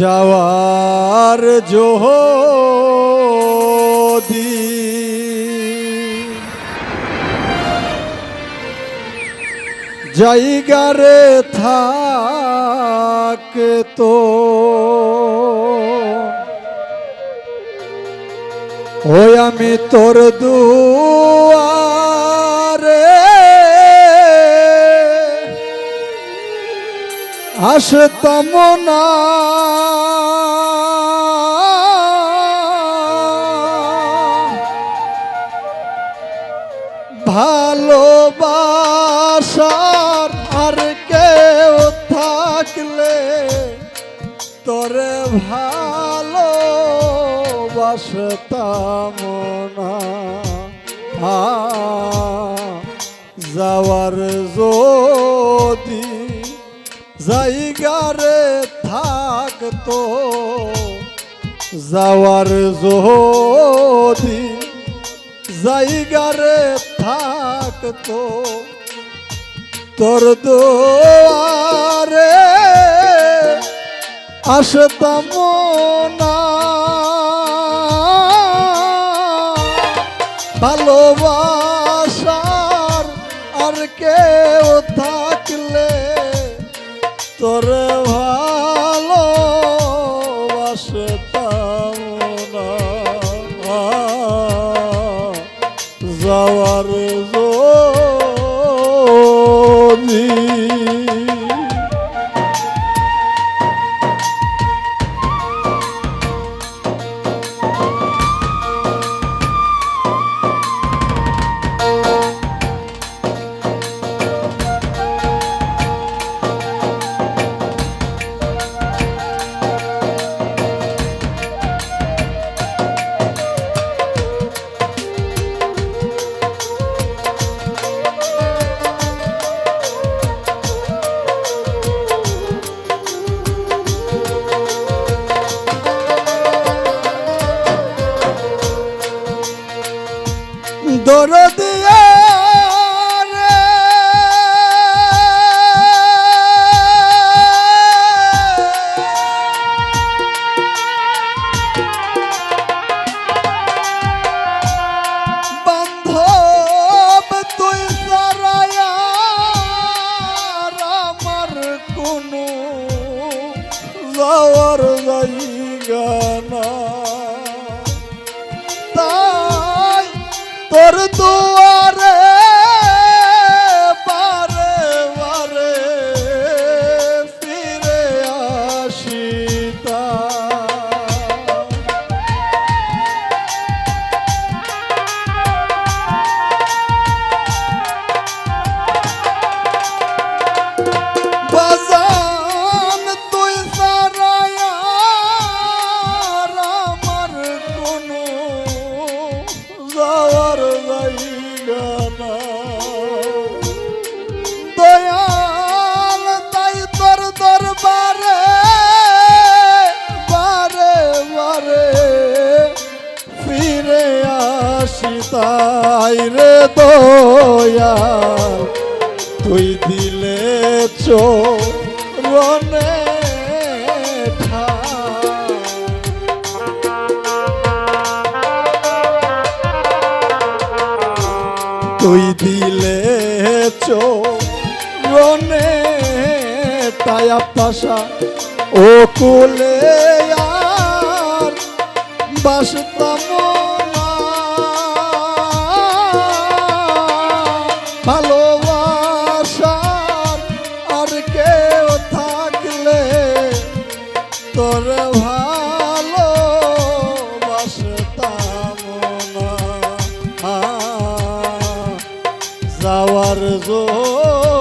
যাওয়ার জোহদি। জায়গারে থাকে তো ওই আমি তোর দুয়ারে। আসতাম না। ভালোবাসার আর কেউ থাকলে তোরে ভালো বাসতাম না যাওয়ার যদি জায়গারে থাকতো, যাওয়ার যদি জায়গারে থাকতো তোর দুয়ারে আসতাম না। ভালোবাসার আর কেউ থাকলে তোর ভালো তাই রে দয়াল, তুই দিলে চোরনে তুই দিলে চোরনে টায়া পাশা ও কুলে আর বাসতাম যদি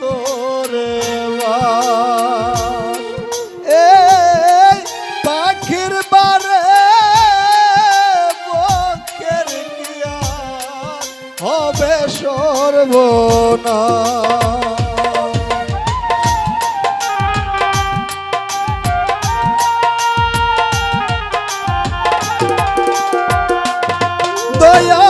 করে এই পাখির বারে বকের গিয়া হবে দয়া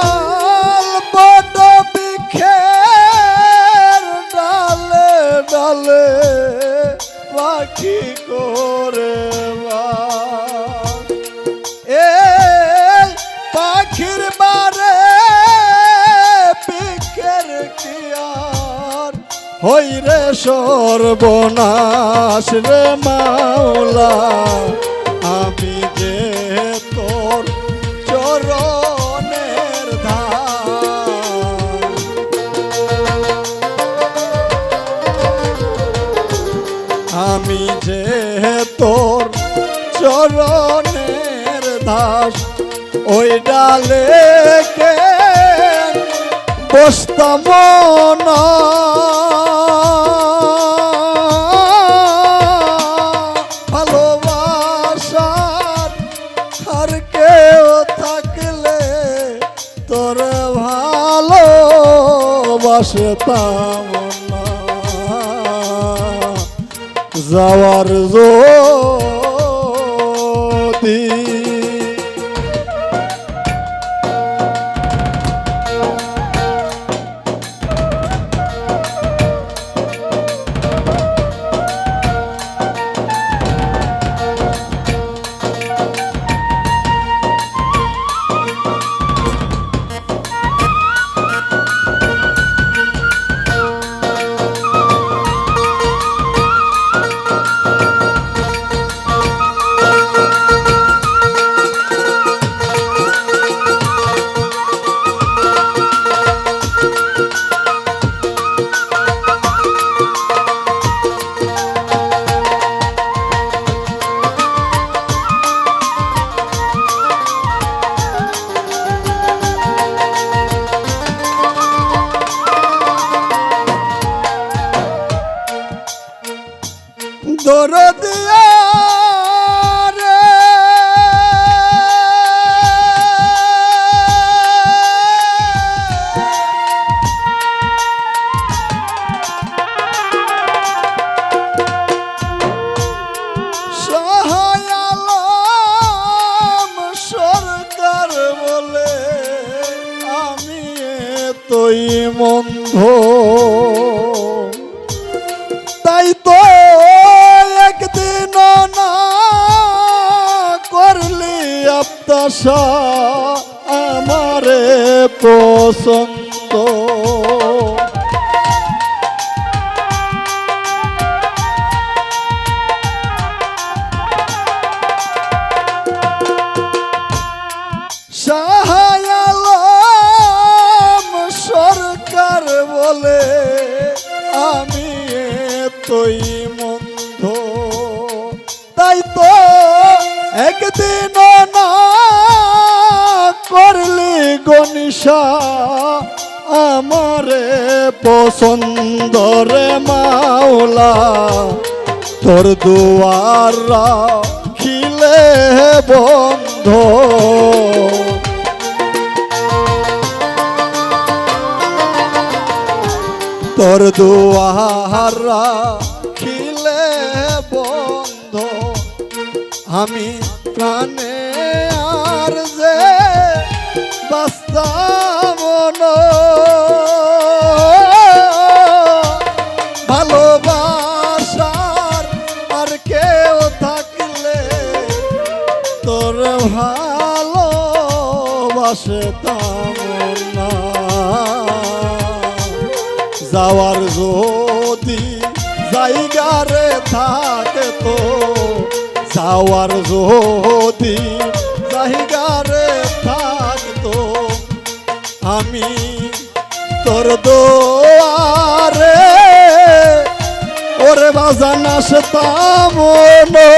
হই রে সর্বনাশ রে মাওলা, আমি যে তোর চরণের ধার। আমি যে তোর চরণের দাস, ওই ডালে কে ভালোবাসতাম না যাওয়ার যদি calça পছন্দ রে মাওলা তোর দুয়ার খিলে বন্ধ। তোর দুয়ারা খিলে বন্ধ আমি প্রাণে যাওয়ার যদি জায়গারে থাকে তো, যাওয়ার যদি জায়গারে থাকতো আমি তোর দোয়ারে ওরে বাজান আসতাম না।